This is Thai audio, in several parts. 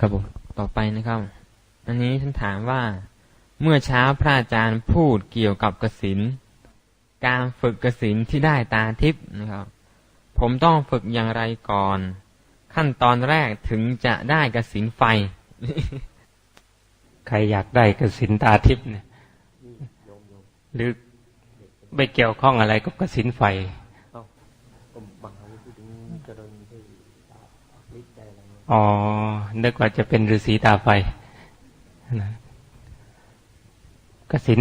ครับผมต่อไปนะครับ อันนี้ท่านถามว่า เมื่อเช้าพระอาจารย์พูดเกี่ยวกับกสินการฝึกกสินที่ได้ตาทิพย์นะครับ ผมต้องฝึกอย่างไรก่อน ขั้นตอนแรกถึงจะได้กสินไฟ ใครอยากได้กสินตาทิพย์เนี่ย หรือไม่เกี่ยวข้องอะไรกับกสินไฟ อ๋อ นึกว่าจะเป็นฤาษีตาไฟนะกสิน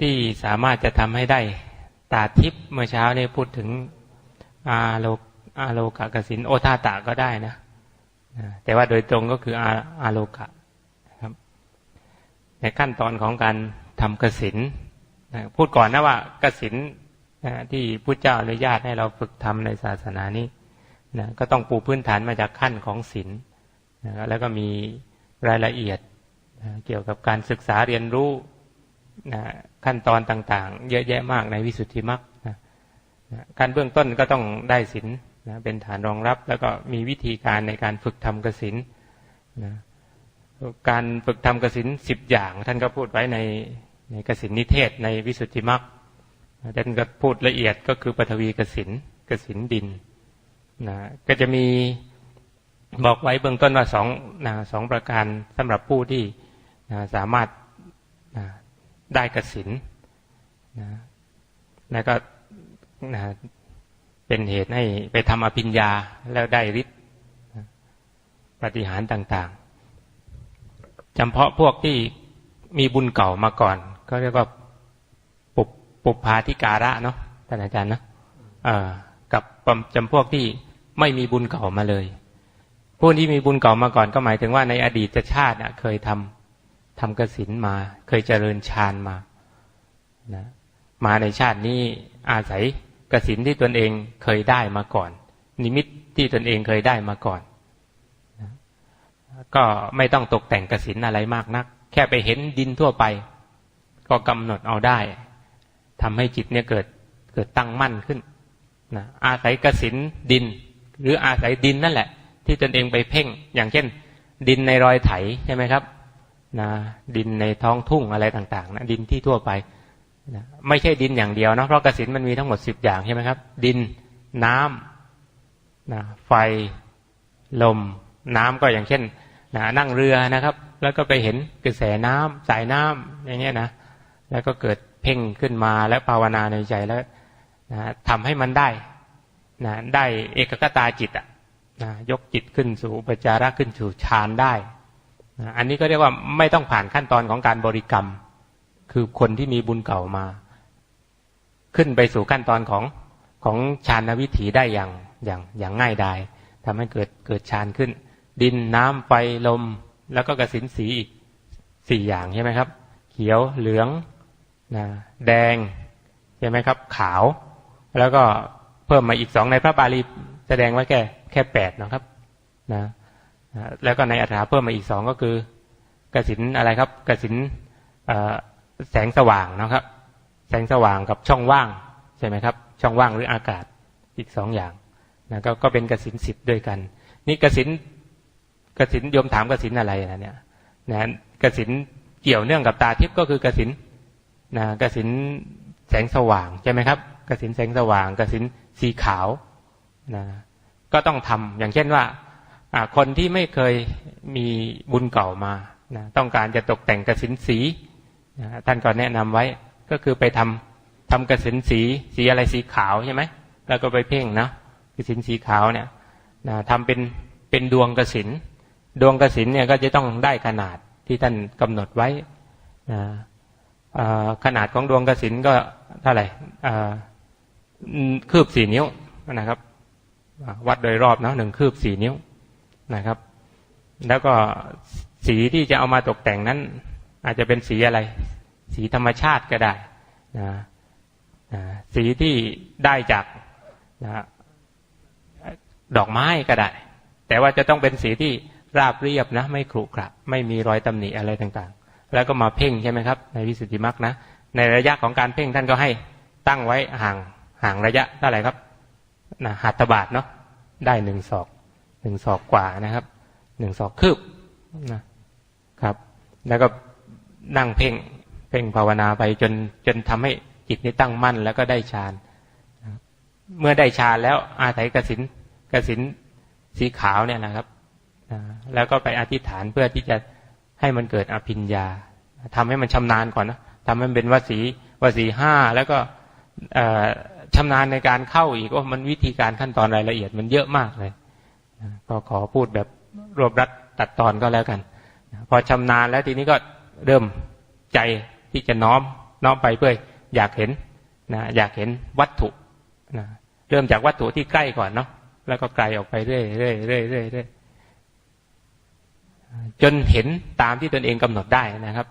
ที่สามารถจะทำให้ได้ ตาทิพย์เมื่อเช้านี้พูดถึงอาโลอาโลกะกสินโอทาตะก็ได้นะ แต่ว่าโดยตรงก็คืออาอาโลกะครับ ในขั้นตอนของการทำกสินพูดก่อนนะว่ากสินที่พุทธเจ้าอนุญาตให้เราฝึกทำในศาสนานี้ นะก็ต้องปูพื้นฐานมาจากขั้นของศีลนะแล้วก็มีรายละเอียดนะเกี่ยวกับการศึกษาเรียนรู้นะขั้นตอนต่างๆ เยอะแยะมากในวิสุทธิมรรคนะนะการเบื้องต้นก็ต้องได้ศีลนะเป็นฐานรองรับ แล้วก็มีวิธีการในการฝึกทำกสินนะการฝึกทำกสินสิบอย่าง ท่านก็พูดไว้ในในกสินนิเทศในวิสุทธิมรรคท่านก็พูดละเอียดก็คือปฐวีกสินกสินดิน นะก็จะมีบอกไว้เบื้องต้นว่าสองนะสองประการสำหรับผู้ที่นะสามารถนะได้กสินนะแล้วก็นะเป็นเหตุให้ไปทำอภิญญาแล้วได้ฤทธิ์ปฏิหารต่างๆจำเพาะพวกที่มีบุญเก่ามาก่อน ก็เรียกว่าปุบปุบพาธิการะเนาะท่านอาจารย์นะกับจำพวกที่ ไม่มีบุญเก่ามาเลยผู้ที่มีบุญเก่ามาก่อนก็หมายถึงว่าในอดีตชาติเคยทำทำกสินมา เคยเจริญฌานมานะมาในชาตินี้อาศัยกสินที่ตนเองเคยได้มาก่อน นิมิตที่ตนเองเคยได้มาก่อนนะก็ไม่ต้องตกแต่งกสินอะไรมากนัก แค่ไปเห็นดินทั่วไป ก็กำหนดเอาได้ทำให้จิตเนี่ยเกิดเกิดตั้งมั่นขึ้นนะอาศัยกสินดิน หรืออาศัยดินนั่นแหละ ที่ตนเองไปเพ่ง อย่างเช่น ดินในรอยไถใช่ไหมครับนะดินในท้องทุ่งอะไรต่างๆนะดินที่ทั่วไปนะไม่ใช่ดินอย่างเดียวนะเพราะกสินมันมีทั้งหมดสิบอย่างใช่ไหมครับ ดินน้ำนะไฟลม น้ำก็อย่างเช่นนะนั่งเรือนะครับ แล้วก็ไปเห็นกระแสน้ำสายน้ำอย่างเงี้ยนะแล้วก็เกิดเพ่งขึ้นมาแล้วภาวนาในใจแล้วนะทำให้มันได้ นะได้เอกกตาจิตอะนะยกจิตขึ้นสู่ปจาระขึ้นสู่ฌานได้นะอันนี้ก็เรียกว่าไม่ต้องผ่านขั้นตอนของการบริกรรม คือคนที่มีบุญเก่ามา ขึ้นไปสู่ขั้นตอนของของฌานวิถีได้อย่างอย่างอย่างง่ายดายทำให้เกิดเกิดฌานขึ้น ดินน้ำไฟลม แล้วก็กระสินสีอีกสี่อย่างใช่ไหมครับ เขียวเหลืองนะแดงใช่ไหมครับ ขาว แล้วก็ เพิ่มมาอีกสองในพระบาลีแสดงไว้แค่แค่แปดนะครับนะแล้วก็ในอัฏฐาเพิ่มมาอีกสองก็คือกสินอะไรครับกสินแสงสว่างนะครับ แสงสว่างกับช่องว่างใช่ไหมครับ ช่องว่างหรืออากาศอีกสองอย่างนะก็ก็เป็นกสินสิบด้วยกัน นี่กสินกสินโยมถามกสินอะไรนะเนี่ยนะกสินเกี่ยวเนื่องกับตาทิพย์ก็คือกสินนะกสินแสงสว่างใช่ไหมครับ กสินแสงสว่างกสินสีขาวนะก็ต้องทำอย่างเช่นว่าคนที่ไม่เคยมีบุญเก่ามานะต้องการจะตกแต่งกสินสีนะท่านก็แนะนำไว้ก็คือไปทำทำกสินสีสีอะไรสีขาวใช่ไหมแล้วก็ไปเพ่งนะกสินสีขาวเนี่ยนะทำเป็นเป็นดวงกสินดวงกสินเนี่ยก็จะต้องได้ขนาดที่ท่านกำหนดไว้นะขนาดของดวงกสินก็เท่าไหร่ คืบสี่นิ้วนะครับ วัดโดยรอบนะหนึ่งคืบสี่นิ้วนะครับ แล้วก็สีที่จะเอามาตกแต่งนั้น อาจจะเป็นสีอะไร สีธรรมชาติก็ได้นะสีที่ได้จากนะดอกไม้ก็ได้ แต่ว่าจะต้องเป็นสีที่ราบเรียบนะ ไม่ขรุขระไม่มีรอยตำหนิอะไรต่างๆ แล้วก็มาเพ่งใช่ไหมครับ ในวิสุทธิมรรคนะในระยะของการเพ่งท่านก็ให้ตั้งไว้ห่าง ห่างระยะเท่าไหร่ครับนะหัตถบาทเนาะได้หนึ่งศอกหนึ่งศอกกว่านะครับหนึ่งศอกคืบนะครับ แล้วก็นั่งเพ่งเพ่งภาวนาไปจนจนทำให้จิตนี้ตั้งมั่นแล้วก็ได้ฌานเมื่อได้ฌานแล้วอาศัยกสินกสินสีขาวเนี่ยนะครับแล้วก็ไปอธิษฐานเพื่อที่จะให้มันเกิดอภิญญาทำให้มันชำนาญก่อนนะทำให้มันเป็นวสีวสีห้าแล้วก็ ชำนาญในการเข้าอีกว่ามันวิธีการขั้นตอนรายละเอียดมันเยอะมากเลยก็ขอพูดแบบรวบรัดตัดตอนก็แล้วกัน พอชำนาญแล้วทีนี้ก็เริ่มใจที่จะน้อมน้อมไปเพื่ออยากเห็นนะอยากเห็นวัตถุนะเริ่มจากวัตถุที่ใกล้ก่อนเนาะแล้วก็ไกลออกไปเรื่อยเรื่อยเรื่อยเรื่อยเรื่อยจนเห็นตามที่ตนเองกำหนดได้นะครับ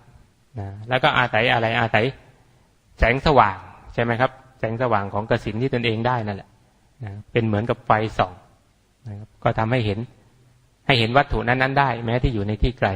นะแล้วก็อาศัยอะไรอาศัยแสงสว่างใช่ไหมครับ แสงสว่างของกสินที่ตนเองได้นั่นแหละนะเป็นเหมือนกับไฟส่องนะครับก็ทำให้เห็น ให้เห็นวัตถุนั้นๆได้ แม้ที่อยู่ในที่ไกล